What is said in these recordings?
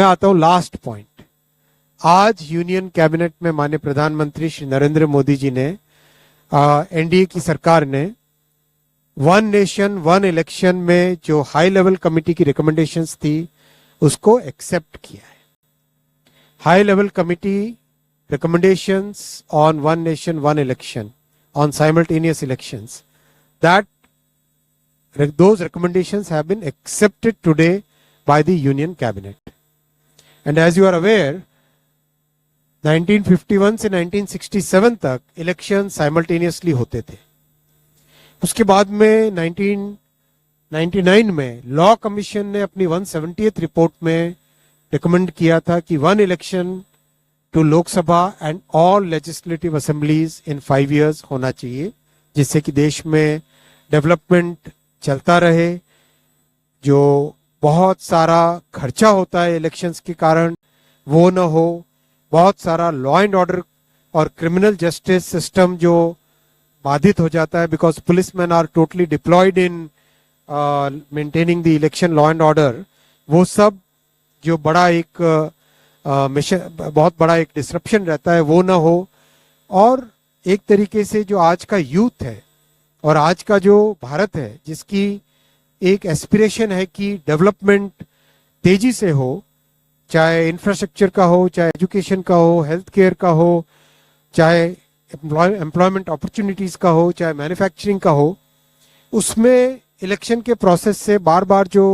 मैं आता हूँ लास्ट पॉइंट आज यूनियन कैबिनेट में मान्य प्रधानमंत्री श्री नरेंद्र मोदी जी ने एनडीए की सरकार ने वन नेशन वन इलेक्शन में जो हाई लेवल कमिटी की रिकमेंडेशन थी, उसको एक्सेप्ट किया है. High level committee recommendation on one nation one election on simultaneous election that those recommendation have been accepted today by the union cabinet and as you are aware 1951 से 1967 तक election simultaneously होते थे। उसके बाद में 1999 में लॉ कमीशन ने अपनी 170th रिपोर्ट में रिकमेंड किया था कि one election to Lok Sabha and all legislative assemblies in five years होना चाहिए, जिससे कि देश में डेवलपमेंट चलता रहे, जो बहुत सारा खर्चा होता है इलेक्शंस के कारण, वो न हो। बहुत सारा लॉ एंड ऑर्डर और क्रिमिनल जस्टिस सिस्टम जो बाधित हो जाता है because police man are totally deployed in maintaining the election law and order वो सब जो बड़ा एक मिशन बहुत बड़ा एक डिसरप्शन रहता है, वो ना हो। और एक तरीके से जो आज का यूथ है और आज का जो भारत है, जिसकी एक एस्पिरेशन है कि डेवलपमेंट तेज़ी से हो चाहे इंफ्रास्ट्रक्चर का हो चाहे एजुकेशन का हो हेल्थ केयर का हो चाहे एम्प्लॉयमेंट अपॉर्चुनिटीज़ का हो चाहे मैन्युफैक्चरिंग का हो उसमें इलेक्शन के प्रोसेस से बार बार जो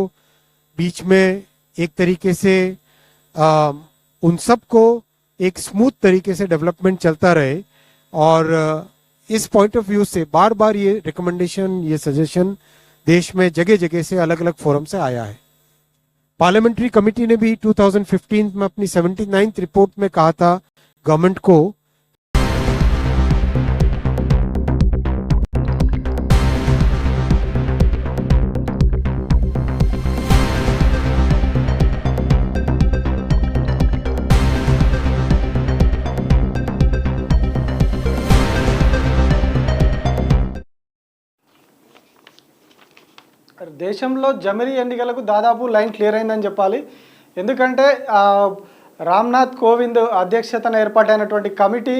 बीच में एक तरीके से आ, उन सबको एक स्मूथ तरीके से डेवलपमेंट चलता रहे और इस पॉइंट ऑफ़ व्यू से बार बार ये रिकमेंडेशन ये सजेशन देश में जगह जगह से अलग अलग फोरम से आया है। पार्लियामेंट्री कमेटी ने भी 2015 में अपनी 79th रिपोर्ट में कहा था गवर्नमेंट को దేశంలో జమిరీ ఎన్నికలకు దాదాపు లైన్ క్లియర్ అయిందని చెప్పాలి. ఎందుకంటే రామ్నాథ్ కోవింద్ అధ్యక్షతన ఏర్పాటైనటువంటి కమిటీ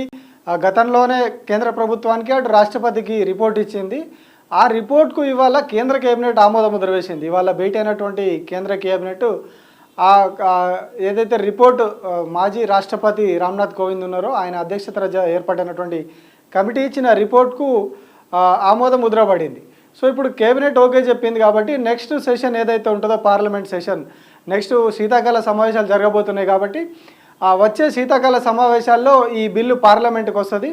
గతంలోనే కేంద్ర ప్రభుత్వానికి అటు రాష్ట్రపతికి రిపోర్ట్ ఇచ్చింది. ఆ రిపోర్ట్కు ఇవాళ కేంద్ర కేబినెట్ ఆమోద ముద్ర వేసింది ఇవాళ భేటీ అయినటువంటి కేంద్ర కేబినెట్ ఆ ఏదైతే రిపోర్ట్ మాజీ రాష్ట్రపతి రామ్నాథ్ కోవింద్ ఉన్నారో ఆయన అధ్యక్షతన జ- ఏర్పాటైనటువంటి కమిటీ ఇచ్చిన రిపోర్ట్కు ఆమోద ముద్ర పడింది సో ఇప్పుడు కేబినెట్ ఓకే చెప్పింది కాబట్టి నెక్స్ట్ సెషన్ ఏదైతే ఉంటుందో పార్లమెంట్ సెషన్ నెక్స్ట్ శీతాకాల సమావేశాలు జరగబోతున్నాయి కాబట్టి ఆ వచ్చే శీతాకాల సమావేశాల్లో ఈ బిల్లు పార్లమెంట్కి వస్తుంది.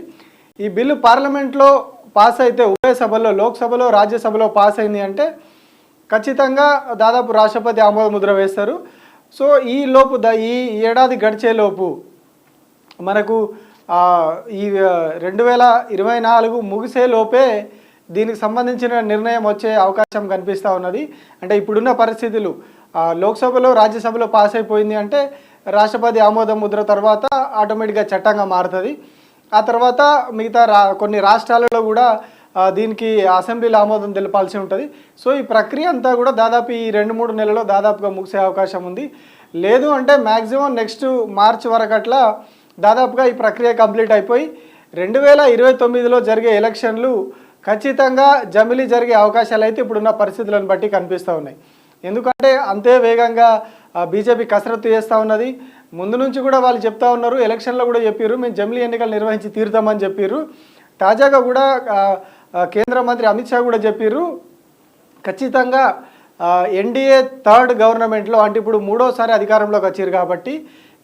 ఈ బిల్లు పార్లమెంట్లో పాస్ అయితే ఉభయ సభలో లోక్సభలో రాజ్యసభలో పాస్ అయింది అంటే ఖచ్చితంగా దాదాపు రాష్ట్రపతి ఆమోద ముద్ర వేస్తారు. సో ఈ లోపు ద ఈ ఏడాది గడిచేలోపు మనకు ఈ రెండు వేల ఇరవై నాలుగు ముగిసే లోపే దీనికి సంబంధించిన నిర్ణయం వచ్చే అవకాశం కనిపిస్తూ ఉన్నది. అంటే ఇప్పుడున్న పరిస్థితులు లోక్సభలో రాజ్యసభలో పాస్ అయిపోయింది అంటే రాష్ట్రపతి ఆమోద ముద్ర తర్వాత ఆటోమేటిక్గా చట్టంగా మారుతుంది. ఆ తర్వాత మిగతా రా కొన్ని రాష్ట్రాలలో కూడా దీనికి అసెంబ్లీలో ఆమోదం తెలపాల్సి ఉంటుంది. సో ఈ ప్రక్రియ అంతా కూడా దాదాపు ఈ రెండు మూడు నెలల్లో దాదాపుగా ముగిసే అవకాశం ఉంది. లేదు అంటే మ్యాక్సిమం నెక్స్ట్ మార్చ్ వరకు అట్లా దాదాపుగా ఈ ప్రక్రియ కంప్లీట్ అయిపోయి రెండు వేల ఇరవై తొమ్మిదిలో జరిగే ఎలక్షన్లు ఖచ్చితంగా జమిలీ జరిగే అవకాశాలు అయితే ఇప్పుడున్న పరిస్థితులను బట్టి కనిపిస్తూ ఉన్నాయి. ఎందుకంటే అంతే వేగంగా బీజేపీ కసరత్తు చేస్తూ ఉన్నది. ముందు నుంచి కూడా వాళ్ళు చెప్తా ఉన్నారు ఎలక్షన్లో కూడా చెప్పారు మేము జమిలీ ఎన్నికలు నిర్వహించి తీరుతామని చెప్పారు తాజాగా కూడా కేంద్ర మంత్రి అమిత్ షా కూడా చెప్పారు ఖచ్చితంగా ఎన్డీఏ థర్డ్ గవర్నమెంట్లో అంటే ఇప్పుడు మూడోసారి అధికారంలోకి వచ్చారు కాబట్టి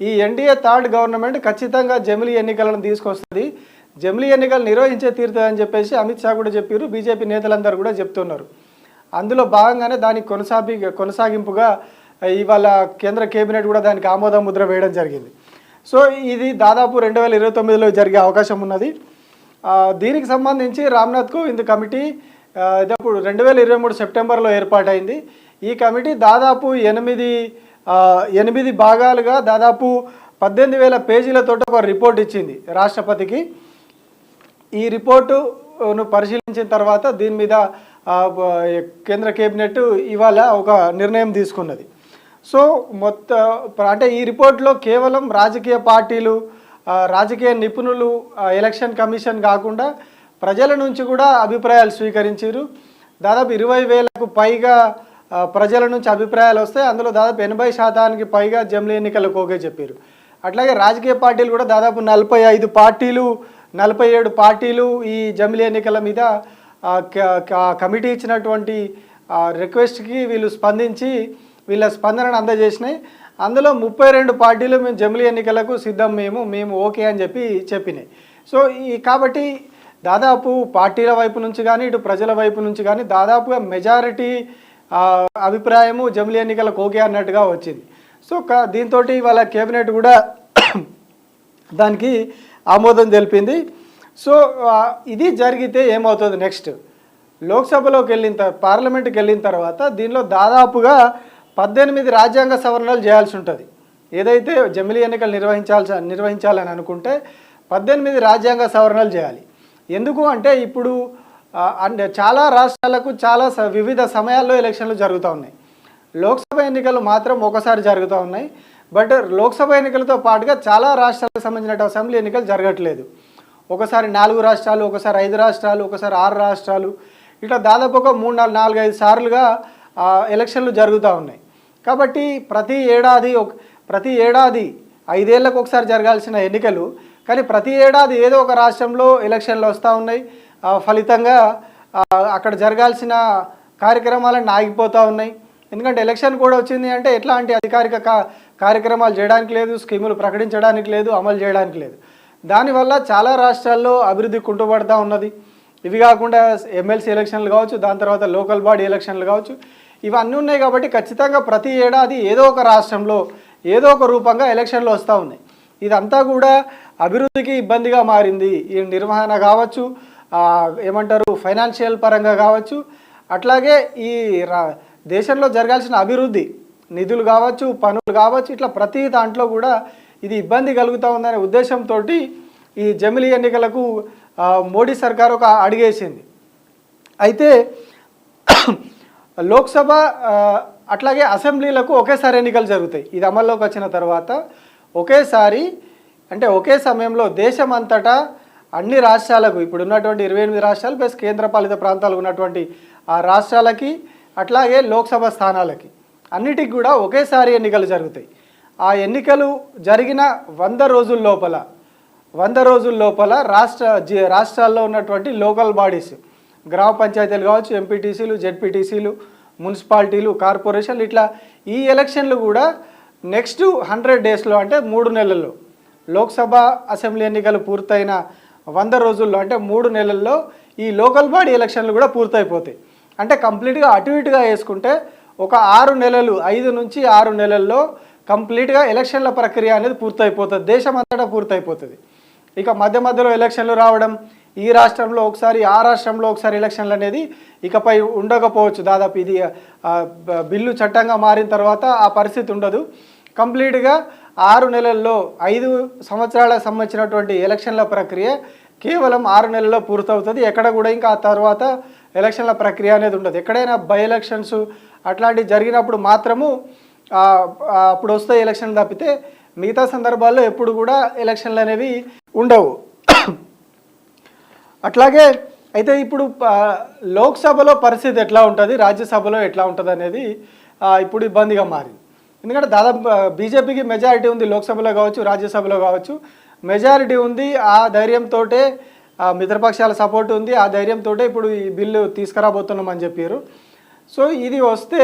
ఈ ఎన్డీఏ థర్డ్ గవర్నమెంట్ ఖచ్చితంగా జమిలీ ఎన్నికలను తీసుకొస్తుంది. జమిలీ ఎన్నికలు నిర్వహించే తీరుతుందని చెప్పేసి అమిత్ షా కూడా చెప్పారు. బీజేపీ నేతలందరూ కూడా చెప్తున్నారు. అందులో భాగంగానే దానికి కొనసాగి కొనసాగింపుగా ఇవాళ కేంద్ర కేబినెట్ కూడా దానికి ఆమోద ముద్ర వేయడం జరిగింది. సో ఇది దాదాపు రెండు వేల ఇరవై తొమ్మిదిలో జరిగే అవకాశం ఉన్నది. దీనికి సంబంధించి రామ్నాథ్ కోవింద్ కమిటీ ఇప్పుడు రెండు వేల ఇరవై మూడు సెప్టెంబర్లో ఏర్పాటైంది. ఈ కమిటీ దాదాపు ఎనిమిది ఎనిమిది భాగాలుగా దాదాపు పద్దెనిమిది వేల పేజీలతో ఒక రిపోర్ట్ ఇచ్చింది రాష్ట్రపతికి. ఈ రిపోర్టును పరిశీలించిన తర్వాత దీని మీద కేంద్ర కేబినెట్ ఇవాళ ఒక నిర్ణయం తీసుకున్నది. సో మొత్తం అంటే ఈ రిపోర్ట్లో కేవలం రాజకీయ పార్టీలు రాజకీయ నిపుణులు ఎలక్షన్ కమిషన్ కాకుండా ప్రజల నుంచి కూడా అభిప్రాయాలు స్వీకరించారు. దాదాపు ఇరవై వేలకు పైగా ప్రజల నుంచి అభిప్రాయాలు వస్తాయి. అందులో దాదాపు ఎనభై శాతానికి పైగా జమిలీ ఎన్నికలకు ఓకే చెప్పారు. అట్లాగే రాజకీయ పార్టీలు కూడా దాదాపు నలభై ఐదు పార్టీలు నలభై ఏడు పార్టీలు ఈ జమిలీ ఎన్నికల మీద కమిటీ ఇచ్చినటువంటి రిక్వెస్ట్కి వీళ్ళు స్పందించి వీళ్ళ స్పందనను అందజేసినాయి. అందులో ముప్పై రెండు పార్టీలు మేము జమిలీ ఎన్నికలకు సిద్ధం మేము మేము ఓకే అని చెప్పి చెప్పినాయి. సో ఈ కాబట్టి దాదాపు పార్టీల వైపు నుంచి కానీ ఇటు ప్రజల వైపు నుంచి కానీ దాదాపుగా మెజారిటీ అభిప్రాయము జమిలీ ఎన్నికలకు ఓకే అన్నట్టుగా వచ్చింది. సో దీంతో వాళ్ళ కేబినెట్ కూడా దానికి ఆమోదం తెలిపింది. సో ఇది జరిగితే ఏమవుతుంది నెక్స్ట్ లోక్సభలోకి వెళ్ళిన తర్వాత పార్లమెంట్కి వెళ్ళిన తర్వాత దీనిలో దాదాపుగా పద్దెనిమిది రాజ్యాంగ సవరణలు చేయాల్సి ఉంటుంది. ఏదైతే జమిలీ ఎన్నికలు నిర్వహించాల్సి నిర్వహించాలని అనుకుంటే పద్దెనిమిది రాజ్యాంగ సవరణలు చేయాలి. ఎందుకు అంటే ఇప్పుడు అంటే చాలా రాష్ట్రాలకు చాలా స- వివిధ సమయాల్లో ఎలక్షన్లు జరుగుతూ ఉన్నాయి. లోక్సభ ఎన్నికలు మాత్రం ఒకసారి జరుగుతూ ఉన్నాయి. బట్ లోక్సభ ఎన్నికలతో పాటుగా చాలా రాష్ట్రాలకు సంబంధించిన అసెంబ్లీ ఎన్నికలు జరగట్లేదు. ఒకసారి నాలుగు రాష్ట్రాలు ఒకసారి ఐదు రాష్ట్రాలు ఒకసారి ఆరు రాష్ట్రాలు. ఇట్లా దాదాపు ఒక మూడు నాలుగు నాలుగు ఐదు సార్లుగా ఎలక్షన్లు జరుగుతూ ఉన్నాయి. కాబట్టి ప్రతి ఏడాది ఒక ప్రతి ఏడాది ఐదేళ్ళకు ఒకసారి జరగాల్సిన ఎన్నికలు కానీ ప్రతి ఏడాది ఏదో ఒక రాష్ట్రంలో ఎలక్షన్లు వస్తూ ఉన్నాయి. ఫలితంగా అక్కడ జరగాల్సిన కార్యక్రమాలన్నీ ఆగిపోతూ ఉన్నాయి. ఎందుకంటే ఎలక్షన్ కూడా వచ్చింది అంటే ఎట్లాంటి అధికారిక కార్యక్రమాలు చేయడానికి లేదు స్కీములు ప్రకటించడానికి లేదు అమలు చేయడానికి లేదు. దానివల్ల చాలా రాష్ట్రాల్లో అభివృద్ధి కుంటుపడతా ఉన్నది. ఇవి కాకుండా ఎమ్మెల్సీ ఎలక్షన్లు కావచ్చు దాని తర్వాత లోకల్ బాడీ ఎలక్షన్లు కావచ్చు. ఇవన్నీ ఉన్నాయి కాబట్టి ఖచ్చితంగా ప్రతి ఏడాది ఏదో ఒక రాష్ట్రంలో ఏదో ఒక రూపంగా ఎలక్షన్లు వస్తూ ఉన్నాయి. ఇదంతా కూడా అభివృద్ధికి ఇబ్బందిగా మారింది. ఈ నిర్వహణ కావచ్చు ఏమంటారు ఫైనాన్షియల్ పరంగా కావచ్చు. అట్లాగే ఈ రా దేశంలో జరగాల్సిన అభివృద్ధి నిధులు కావచ్చు పనులు కావచ్చు ఇట్లా ప్రతి దాంట్లో కూడా ఇది ఇబ్బంది కలుగుతూ ఉందనే ఉద్దేశంతో ఈ జమిలీ ఎన్నికలకు మోడీ సర్కార్ ఒక అడిగేసింది. అయితే లోక్సభ అట్లాగే అసెంబ్లీలకు ఒకేసారి ఎన్నికలు జరుగుతాయి. ఇది అమల్లోకి వచ్చిన తర్వాత ఒకేసారి అంటే ఒకే సమయంలో దేశం అంతటా అన్ని రాష్ట్రాలకు ఇప్పుడు ఉన్నటువంటి ఇరవై ఎనిమిది రాష్ట్రాలు ప్లస్ కేంద్రపాలిత ప్రాంతాలు ఉన్నటువంటి ఆ రాష్ట్రాలకి అట్లాగే లోక్సభ స్థానాలకి. అన్నిటికి కూడా ఒకేసారి ఎన్నికలు జరుగుతాయి. ఆ ఎన్నికలు జరిగిన వంద రోజుల లోపల వంద రోజుల లోపల రాష్ట్ర రాష్ట్రాల్లో ఉన్నటువంటి లోకల్ బాడీస్ గ్రామ పంచాయతీలు కావచ్చు ఎంపీటీసీలు జెడ్పీటీసీలు మున్సిపాలిటీలు కార్పొరేషన్లు ఇట్లా ఈ ఎలక్షన్లు కూడా నెక్స్ట్ హండ్రెడ్ డేస్లో అంటే మూడు నెలల్లో లోక్సభ అసెంబ్లీ ఎన్నికలు పూర్తయిన వంద రోజుల్లో అంటే మూడు నెలల్లో ఈ లోకల్ బాడీ ఎలక్షన్లు కూడా పూర్తయిపోతాయి. అంటే కంప్లీట్గా అటు ఇటుగా వేసుకుంటే ఒక ఆరు నెలలు ఐదు నుంచి ఆరు నెలల్లో కంప్లీట్గా ఎలక్షన్ల ప్రక్రియ అనేది పూర్తయిపోతుంది. దేశం అంతటా పూర్తయిపోతుంది. ఇక మధ్య మధ్యలో ఎలక్షన్లు రావడం ఈ రాష్ట్రంలో ఒకసారి ఆ రాష్ట్రంలో ఒకసారి ఎలక్షన్లు అనేది ఇకపై ఉండకపోవచ్చు. దాదాపు ఇది బిల్లు చట్టంగా మారిన తర్వాత ఆ పరిస్థితి ఉండదు. కంప్లీట్గా ఆరు నెలల్లో ఐదు సంవత్సరాలకు సంబంధించినటువంటి ఎలక్షన్ల ప్రక్రియ కేవలం ఆరు నెలల్లో పూర్తవుతుంది. ఎక్కడ కూడా ఇంకా ఆ తర్వాత ఎలక్షన్ల ప్రక్రియ అనేది ఉండదు. ఎక్కడైనా బై ఎలక్షన్స్ అట్లాంటివి జరిగినప్పుడు మాత్రము అప్పుడు వస్తాయి ఎలక్షన్ తప్పితే మిగతా సందర్భాల్లో ఎప్పుడు కూడా ఎలక్షన్లు అనేవి ఉండవు. అట్లాగే అయితే ఇప్పుడు లోక్సభలో పరిస్థితి ఎట్లా ఉంటుంది రాజ్యసభలో ఎట్లా ఉంటుంది అనేది ఇప్పుడు ఇబ్బందిగా మారింది. ఎందుకంటే దాదాపు బీజేపీకి మెజారిటీ ఉంది లోక్సభలో కావచ్చు రాజ్యసభలో కావచ్చు. మెజారిటీ ఉంది ఆ ధైర్యంతో మిత్రపక్షాల సపోర్ట్ ఉంది ఆ ధైర్యంతో ఇప్పుడు ఈ బిల్లు తీసుకురాబోతున్నామని చెప్పారు. సో ఇది వస్తే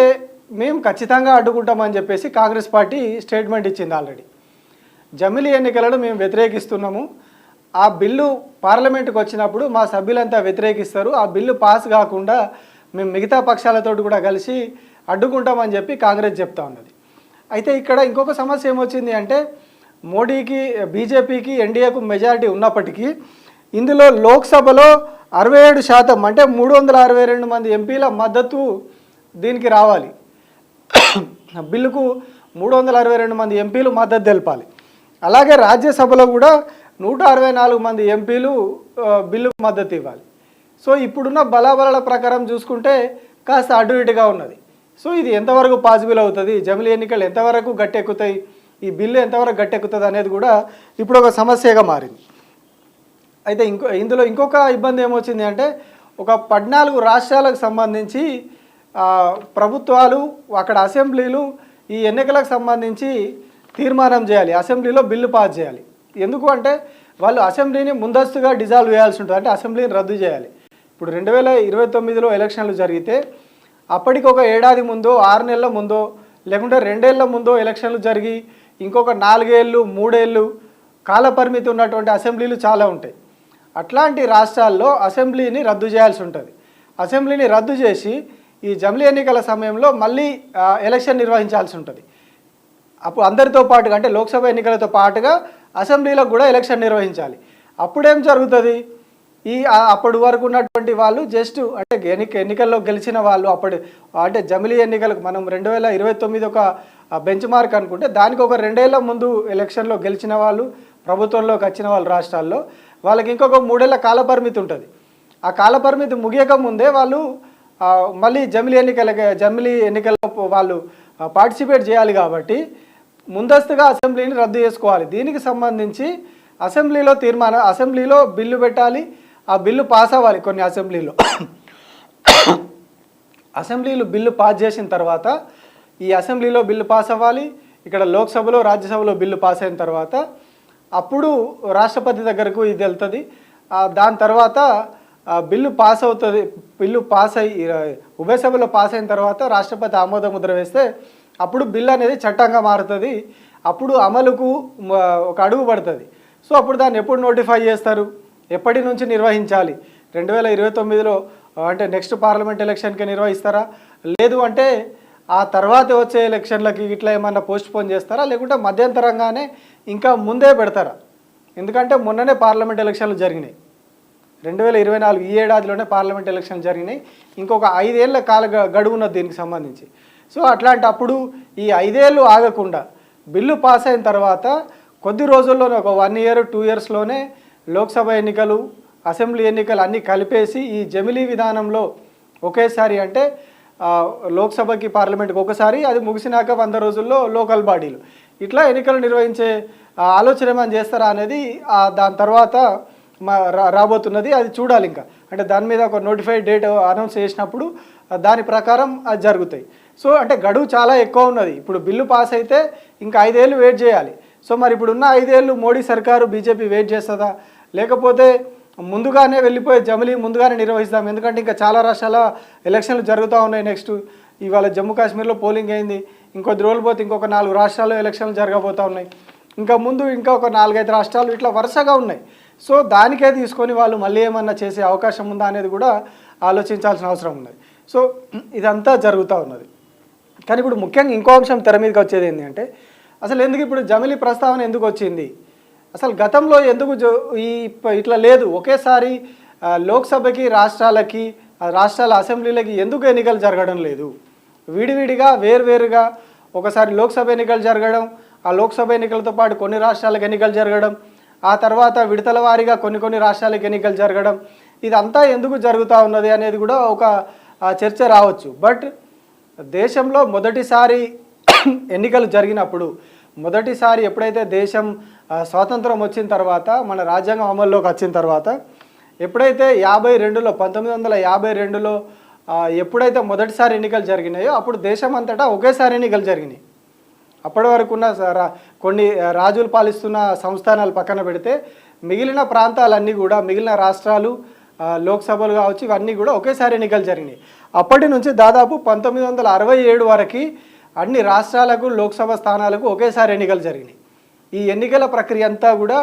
మేము ఖచ్చితంగా అడ్డుకుంటామని చెప్పేసి కాంగ్రెస్ పార్టీ స్టేట్మెంట్ ఇచ్చింది ఆల్రెడీ. జమిలీ ఎన్నికలను మేము వ్యతిరేకిస్తున్నాము. ఆ బిల్లు పార్లమెంట్కి వచ్చినప్పుడు మా సభ్యులంతా వ్యతిరేకిస్తారు. ఆ బిల్లు పాస్ కాకుండా మేము మిగతా పక్షాలతో కూడా కలిసి అడ్డుకుంటామని చెప్పి కాంగ్రెస్ చెప్తా ఉన్నది. అయితే ఇక్కడ ఇంకొక సమస్య ఏమొచ్చింది అంటే మోడీకి బీజేపీకి ఎన్డీఏకు మెజారిటీ ఉన్నప్పటికీ ఇందులో లోక్సభలో అరవై ఏడు శాతం అంటే మూడు వందల అరవై రెండు మంది ఎంపీల మద్దతు దీనికి రావాలి. బిల్లుకు మూడు వందల అరవై రెండు మంది ఎంపీలు మద్దతు తెలపాలి. అలాగే రాజ్యసభలో కూడా నూట అరవై నాలుగు మంది ఎంపీలు బిల్లుకు మద్దతు ఇవ్వాలి. సో ఇప్పుడున్న బలాబలాల ప్రకారం చూసుకుంటే కాస్త అటు ఇటుగా ఉన్నది. సో ఇది ఎంతవరకు పాసిబుల్ అవుతుంది? జమిలీ ఎన్నికలు ఎంతవరకు గట్టెక్కుతాయి? ఈ బిల్లు ఎంతవరకు గట్టెక్కుతుంది అనేది కూడా ఇప్పుడు ఒక సమస్యగా మారింది. అయితే ఇంకో ఇందులో ఇంకొక ఇబ్బంది ఏమొచ్చింది అంటే ఒక పద్నాలుగు రాష్ట్రాలకు సంబంధించి ప్రభుత్వాలు అక్కడ అసెంబ్లీలు ఈ ఎన్నికలకు సంబంధించి తీర్మానం చేయాలి. అసెంబ్లీలో బిల్లు పాస్ చేయాలి. ఎందుకు అంటే వాళ్ళు అసెంబ్లీని ముందస్తుగా డిజాల్వ్ చేయాల్సి ఉంటుంది. అంటే అసెంబ్లీని రద్దు చేయాలి. ఇప్పుడు రెండు వేల ఇరవై తొమ్మిదిలో ఎలక్షన్లు జరిగితే అప్పటికి ఒక ఏడాది ముందో ఆరు నెలల ముందో లేకుంటే రెండేళ్ళ ముందో ఎలక్షన్లు జరిగి ఇంకొక నాలుగేళ్ళు మూడేళ్ళు కాల పరిమితి ఉన్నటువంటి అసెంబ్లీలు చాలా ఉంటాయి. అట్లాంటి రాష్ట్రాల్లో అసెంబ్లీని రద్దు చేయాల్సి ఉంటుంది. అసెంబ్లీని రద్దు చేసి ఈ జమిలీ ఎన్నికల సమయంలో మళ్ళీ ఎలక్షన్ నిర్వహించాల్సి ఉంటుంది. అప్పుడు అందరితో పాటుగా అంటే లోక్సభ ఎన్నికలతో పాటుగా అసెంబ్లీలో కూడా ఎలక్షన్ నిర్వహించాలి. అప్పుడేం జరుగుతుంది? ఈ అప్పటి వరకు ఉన్నటువంటి వాళ్ళు జస్ట్ అంటే ఎన్నిక ఎన్నికల్లో గెలిచిన వాళ్ళు అప్పుడు అంటే జమిలీ ఎన్నికలకు మనం రెండు వేల ఇరవై తొమ్మిది ఒక బెంచ్ మార్క్ అనుకుంటే దానికి ఒక రెండేళ్ళ ముందు ఎలక్షన్లో గెలిచిన వాళ్ళు ప్రభుత్వంలోకి వచ్చిన వాళ్ళు రాష్ట్రాల్లో వాళ్ళకి ఇంకొక మూడేళ్ళ కాల పరిమితి ఉంటుంది. ఆ కాల పరిమితి ముగియక ముందే వాళ్ళు మళ్ళీ జమిలీ ఎన్నికలకి జమిలీ ఎన్నికల్లో వాళ్ళు పార్టిసిపేట్ చేయాలి కాబట్టి ముందస్తుగా అసెంబ్లీని రద్దు చేసుకోవాలి. దీనికి సంబంధించి అసెంబ్లీలో తీర్మానం అసెంబ్లీలో బిల్లు పెట్టాలి. ఆ బిల్లు పాస్ అవ్వాలి కొన్ని అసెంబ్లీలో. అసెంబ్లీలో బిల్లు పాస్ చేసిన తర్వాత ఈ అసెంబ్లీలో బిల్లు పాస్ అవ్వాలి. ఇక్కడ లోక్సభలో రాజ్యసభలో బిల్లు పాస్ అయిన తర్వాత అప్పుడు రాష్ట్రపతి దగ్గరకు ఇది వెళ్తుంది. దాని తర్వాత బిల్లు పాస్ అవుతుంది. బిల్లు పాస్ అయ్యి ఉభయసభలో ఉభయ సభలో పాస్ అయిన తర్వాత రాష్ట్రపతి ఆమోద ముద్ర వేస్తే అప్పుడు బిల్లు అనేది చట్టంగా మారుతుంది. అప్పుడు అమలుకు ఒక అడుగు పడుతుంది. సో అప్పుడు దాన్ని ఎప్పుడు నోటిఫై చేస్తారు? ఎప్పటి నుంచి నిర్వహించాలి? రెండు వేల ఇరవై తొమ్మిదిలో అంటే నెక్స్ట్ పార్లమెంట్ ఎలక్షన్కి నిర్వహిస్తారా? లేదు అంటే ఆ తర్వాత వచ్చే ఎలక్షన్లకి ఇట్లా ఏమన్నా పోస్ట్ పోన్ చేస్తారా? లేకుంటే మధ్యంతరంగానే ఇంకా ముందే పెడతారా? ఎందుకంటే మొన్ననే పార్లమెంట్ ఎలక్షన్లు జరిగినాయి. రెండు వేల ఇరవై నాలుగు ఈ ఏడాదిలోనే పార్లమెంట్ ఎలక్షన్ జరిగినాయి. ఇంకొక ఐదేళ్ళ కాల గ- గడువు ఉన్నది దీనికి సంబంధించి. సో అట్లాంటప్పుడు ఈ ఐదేళ్ళు ఆగకుండా బిల్లు పాస్ అయిన తర్వాత కొద్ది రోజుల్లోనే ఒక వన్ ఇయర్ టూ ఇయర్స్లోనే లోక్సభ ఎన్నికలు అసెంబ్లీ ఎన్నికలు అన్నీ కలిపేసి ఈ జమిలీ విధానంలో ఒకేసారి అంటే లోక్సభకి పార్లమెంట్కి ఒకసారి అది ముగిసినాక వంద రోజుల్లో లోకల్ బాడీలు. ఇట్లా ఎన్నికలు నిర్వహించే ఆలోచన ఏమైనా చేస్తారా అనేది దాని తర్వాత మా రా- రాబోతున్నది అది చూడాలి ఇంకా. అంటే దాని మీద ఒక నోటిఫైడ్ డేట్ అనౌన్స్ చేసినప్పుడు దాని ప్రకారం అది జరుగుతాయి. సో అంటే గడువు చాలా ఎక్కువ ఉన్నది. ఇప్పుడు బిల్లు పాస్ అయితే ఇంకా ఐదేళ్ళు వెయిట్ చేయాలి. సో మరి ఇప్పుడున్న ఐదేళ్ళు మోడీ సర్కారు బీజేపీ వెయిట్ చేస్తుందా? లేకపోతే ముందుగానే వెళ్ళిపోయి జమిలీ ముందుగానే నిర్వహిస్తాం. ఎందుకంటే ఇంకా చాలా రాష్ట్రాల ఎలక్షన్లు జరుగుతూ ఉన్నాయి నెక్స్ట్. ఇవాళ జమ్మూ కాశ్మీర్లో పోలింగ్ అయింది. ఇంకొద్ది రోజులు పోతే ఇంకొక నాలుగు రాష్ట్రాల్లో ఎలక్షన్లు జరగబోతూ ఉన్నాయి. ఇంకా ముందు ఇంకా ఒక నాలుగైదు రాష్ట్రాలు ఇట్లా వరుసగా ఉన్నాయి. సో దానికే తీసుకొని వాళ్ళు మళ్ళీ ఏమన్నా చేసే అవకాశం ఉందా అనేది కూడా ఆలోచించాల్సిన అవసరం ఉన్నది సో ఇదంతా జరుగుతూ ఉన్నది. కానీ ఇప్పుడు ముఖ్యంగా ఇంకో అంశం తెర మీదకి వచ్చేది ఏంటంటే అసలు ఎందుకు ఇప్పుడు జమిలీ ప్రస్తావన ఎందుకు వచ్చింది? అసలు గతంలో ఎందుకు జో- ఈ ఇట్లా లేదు? ఒకేసారి లోక్సభకి రాష్ట్రాలకి రాష్ట్రాల అసెంబ్లీలకి ఎందుకు ఎన్నికలు జరగడం లేదు? విడివిడిగా వేర్వేరుగా ఒకసారి లోక్సభ ఎన్నికలు జరగడం ఆ లోక్సభ ఎన్నికలతో పాటు కొన్ని రాష్ట్రాలకు ఎన్నికలు జరగడం ఆ తర్వాత విడతల వారీగా కొన్ని కొన్ని రాష్ట్రాలకు ఎన్నికలు జరగడం ఇదంతా ఎందుకు జరుగుతూ ఉన్నది అనేది కూడా ఒక చర్చ రావచ్చు. బట్ దేశంలో మొదటిసారి ఎన్నికలు జరిగినప్పుడు మొదటిసారి ఎప్పుడైతే దేశం స్వాతంత్రం వచ్చిన తర్వాత మన రాజ్యాంగం అమల్లోకి వచ్చిన తర్వాత ఎప్పుడైతే యాభై రెండులో పంతొమ్మిది వందల యాభై రెండులో ఎప్పుడైతే మొదటిసారి ఎన్నికలు జరిగినాయో అప్పుడు దేశం అంతటా ఒకేసారి ఎన్నికలు జరిగినాయి. అప్పటి వరకు ఉన్న రా- కొన్ని రాజులు పాలిస్తున్న సంస్థానాలు పక్కన పెడితే మిగిలిన ప్రాంతాలన్నీ కూడా మిగిలిన రాష్ట్రాలు లోక్సభలు కావచ్చు ఇవన్నీ కూడా ఒకేసారి ఎన్నికలు జరిగినాయి. అప్పటి నుంచి దాదాపు పంతొమ్మిది వందల అరవై ఏడు వరకు అన్ని రాష్ట్రాలకు లోక్సభ స్థానాలకు ఒకేసారి ఎన్నికలు జరిగినాయి. ఈ ఎన్నికల ప్రక్రియ అంతా కూడా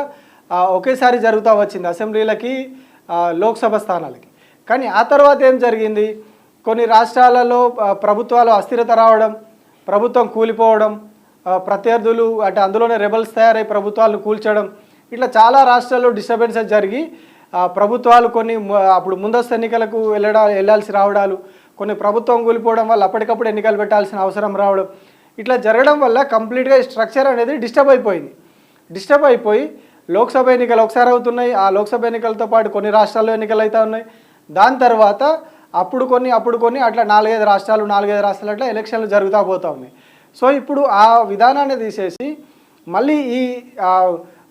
ఒకేసారి జరుగుతూ వచ్చింది అసెంబ్లీలకి లోక్సభ స్థానాలకి. కానీ ఆ తర్వాత ఏం జరిగింది? కొన్ని రాష్ట్రాలలో ప్రభుత్వాలు అస్థిరత రావడం ప్రభుత్వం కూలిపోవడం ప్రత్యర్థులు అంటే అందులోనే రెబల్స్ తయారై ప్రభుత్వాలను కూల్చడం ఇట్లా చాలా రాష్ట్రాల్లో డిస్టర్బెన్సెస్ జరిగి ప్రభుత్వాలు కొన్ని అప్పుడు ముందస్తు ఎన్నికలకు వెళ్ళడా వెళ్ళాల్సి రావడాలు కొన్ని ప్రభుత్వం కూలిపోవడం వల్ల అప్పటికప్పుడు ఎన్నికలు పెట్టాల్సిన అవసరం రావడం ఇట్లా జరగడం వల్ల కంప్లీట్గా స్ట్రక్చర్ అనేది డిస్టర్బ్ అయిపోయింది. డిస్టర్బ్ అయిపోయి లోక్సభ ఎన్నికలు ఒకసారి అవుతున్నాయి. ఆ లోక్సభ ఎన్నికలతో పాటు కొన్ని రాష్ట్రాల్లో ఎన్నికలు అవుతూ ఉన్నాయి. దాని తర్వాత అప్పుడు కొన్ని అప్పుడు కొన్ని అట్లా నాలుగైదు రాష్ట్రాలు నాలుగైదు రాష్ట్రాలు అట్లా ఎలక్షన్లు జరుగుతూ పోతూ ఉన్నాయి. సో ఇప్పుడు ఆ విధానాన్ని తీసేసి మళ్ళీ ఈ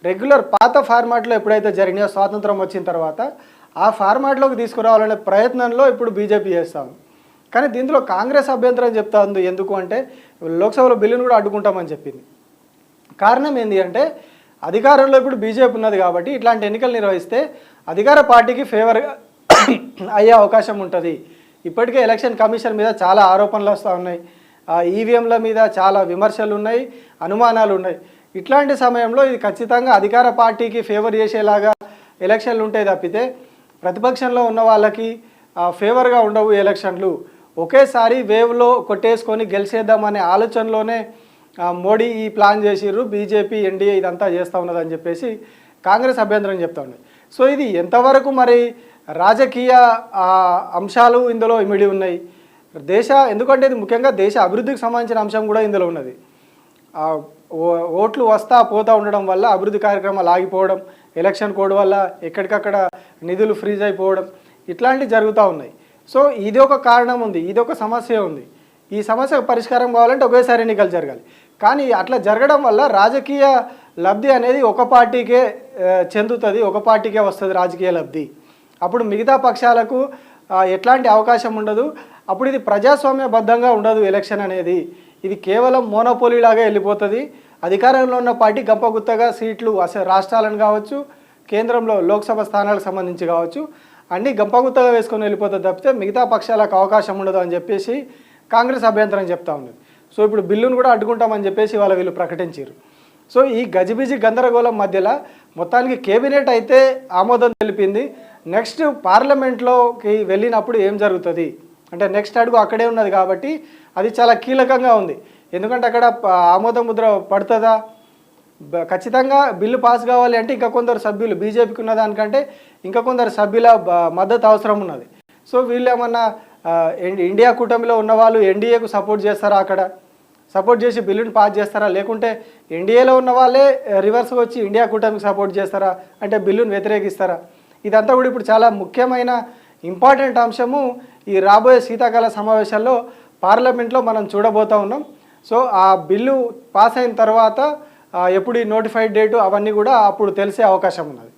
రెగ్యులర్ పాత ఫార్మాట్లో ఎప్పుడైతే జరిగినాయో స్వాతంత్రం వచ్చిన తర్వాత ఆ ఫార్మాట్లోకి తీసుకురావాలనే ప్రయత్నంలో ఇప్పుడు బీజేపీ చేస్తాము కానీ దీంట్లో కాంగ్రెస్ అభ్యంతరం చెప్తా ఉంది ఎందుకు అంటే లోక్సభలో బిల్లును కూడా అడ్డుకుంటామని చెప్పింది. కారణం ఏంటి అంటే అధికారంలో ఇప్పుడు బీజేపీ ఉన్నది కాబట్టి ఇట్లాంటి ఎన్నికలు నిర్వహిస్తే అధికార పార్టీకి ఫేవర్గా అయ్యే అవకాశం ఉంటుంది. ఇప్పటికే ఎలక్షన్ కమిషన్ మీద చాలా ఆరోపణలు వస్తూ ఉన్నాయి. ఈవీఎంల మీద చాలా విమర్శలు ఉన్నాయి అనుమానాలు ఉన్నాయి. ఇట్లాంటి సమయంలో ఇది ఖచ్చితంగా అధికార పార్టీకి ఫేవర్ చేసేలాగా ఎలక్షన్లు ఉంటాయి తప్పితే ప్రతిపక్షంలో ఉన్న వాళ్ళకి ఫేవర్గా ఉండవు ఎలక్షన్లు. ఒకేసారి వేవ్లో కొట్టేసుకొని గెలిచేద్దామనే ఆలోచనలోనే మోడీ ఈ ప్లాన్ చేసిర్రు బీజేపీ ఎన్డీఏ ఇదంతా చేస్తూ ఉన్నదని చెప్పేసి కాంగ్రెస్ అభ్యంతరం చెప్తా ఉంది. సో ఇది ఎంతవరకు మరి రాజకీయ అంశాలు ఇందులో ఇమిడి ఉన్నాయి? దేశ ఎందుకంటే ఇది ముఖ్యంగా దేశ అభివృద్ధికి సంబంధించిన అంశం కూడా ఇందులో ఉన్నది. ఓ- ఓట్లు వస్తా పోతా ఉండడం వల్ల అభివృద్ధి కార్యక్రమాలు ఆగిపోవడం ఎలక్షన్ కోడ్ వల్ల ఎక్కడికక్కడ నిధులు ఫ్రీజ్ అయిపోవడం ఇట్లాంటివి జరుగుతూ ఉన్నాయి. సో ఇది ఒక కారణం ఉంది ఇది ఒక సమస్య ఉంది. ఈ సమస్యకు పరిష్కారం కావాలంటే ఒకేసారి ఎన్నికలు జరగాలి. కానీ అట్లా జరగడం వల్ల రాజకీయ లబ్ధి అనేది ఒక పార్టీకే చెందుతుంది ఒక పార్టీకే వస్తుంది రాజకీయ లబ్ధి. అప్పుడు మిగతా పక్షాలకు ఎట్లాంటి అవకాశం ఉండదు. అప్పుడు ఇది ప్రజాస్వామ్యబద్ధంగా ఉండదు ఎలక్షన్ అనేది. ఇది కేవలం మోనోపోలీలాగా వెళ్ళిపోతుంది. అధికారంలో ఉన్న పార్టీ గంపగుత్తగా సీట్లు అసలు రాష్ట్రాలను కావచ్చు కేంద్రంలో లోక్సభ స్థానాలకు సంబంధించి కావచ్చు. అన్నీ గంపగుత్తగా వేసుకొని వెళ్ళిపోతుంది తప్పితే మిగతా పక్షాలకు అవకాశం ఉండదు అని చెప్పేసి కాంగ్రెస్ అభ్యంతరం చెప్తా ఉన్నది సో ఇప్పుడు బిల్లును కూడా అడ్డుకుంటామని చెప్పేసి వాళ్ళ వీళ్ళు ప్రకటించారు. సో ఈ గజిబిజి గందరగోళం మధ్యలో మొత్తానికి కేబినెట్ అయితే ఆమోదం తెలిపింది. నెక్స్ట్ పార్లమెంట్లోకి వెళ్ళినప్పుడు ఏం జరుగుతుంది? అంటే నెక్స్ట్ అడుగు అక్కడే ఉన్నది కాబట్టి అది చాలా కీలకంగా ఉంది. ఎందుకంటే అక్కడ ఆమోద ముద్ర పడుతుందా? ఖచ్చితంగా బిల్లు పాస్ కావాలి అంటే ఇంకా కొందరు సభ్యులు బీజేపీకి ఉన్న దానికంటే ఇంకా కొందరు సభ్యుల మద్దతు అవసరం ఉన్నది. సో వీళ్ళు ఏమన్నా ఇండియా కూటమిలో ఉన్న వాళ్ళు ఎన్డీఏకు సపోర్ట్ చేస్తారా అక్కడ? సపోర్ట్ చేసి బిల్లుని పాస్ చేస్తారా? లేకుంటే ఎన్డీఏలో ఉన్న వాళ్ళే రివర్స్గా వచ్చి ఇండియా కూటమికి సపోర్ట్ చేస్తారా? అంటే బిల్లును వ్యతిరేకిస్తారా? ఇదంతా కూడా ఇప్పుడు చాలా ముఖ్యమైన ఇంపార్టెంట్ అంశము ఈ రాబోయే శీతాకాల సమావేశాల్లో పార్లమెంట్లో మనం చూడబోతా ఉన్నాం. సో ఆ బిల్లు పాస్ అయిన తర్వాత ఎప్పుడు ఈ నోటిఫైడ్ డేటు అవన్నీ కూడా అప్పుడు తెలిసే అవకాశం ఉన్నది.